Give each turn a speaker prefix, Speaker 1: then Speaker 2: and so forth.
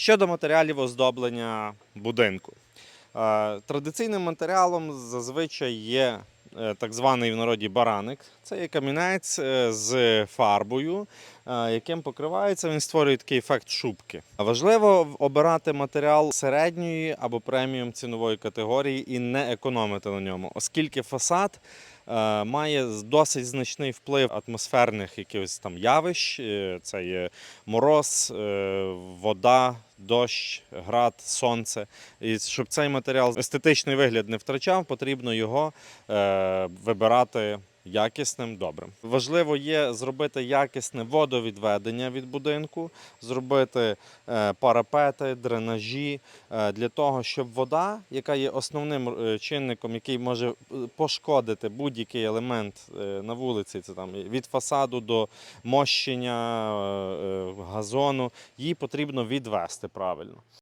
Speaker 1: Щодо матеріалів оздоблення будинку. Е, Традиційним матеріалом зазвичай є е, так званий в народі бараник. Це є камінець е, з фарбою, яким покривається, він створює такий ефект шубки. Важливо обирати матеріал середньої або преміум цінової категорії і не економити на ньому, оскільки фасад має досить значний вплив атмосферних якихось там явищ. Е, Це є мороз, е, вода, дощ, град, сонце. І щоб цей матеріал естетичний вигляд не втрачав, потрібно його е, вибирати. Якісним добрим. Важливо є зробити якісне водовідведення від будинку, зробити е, парапети, дренажі е, для того, щоб вода, яка є основним е, чинником, який може пошкодити будь-який елемент на вулиці, це там від фасаду до мощення газону, її потрібно відвести правильно.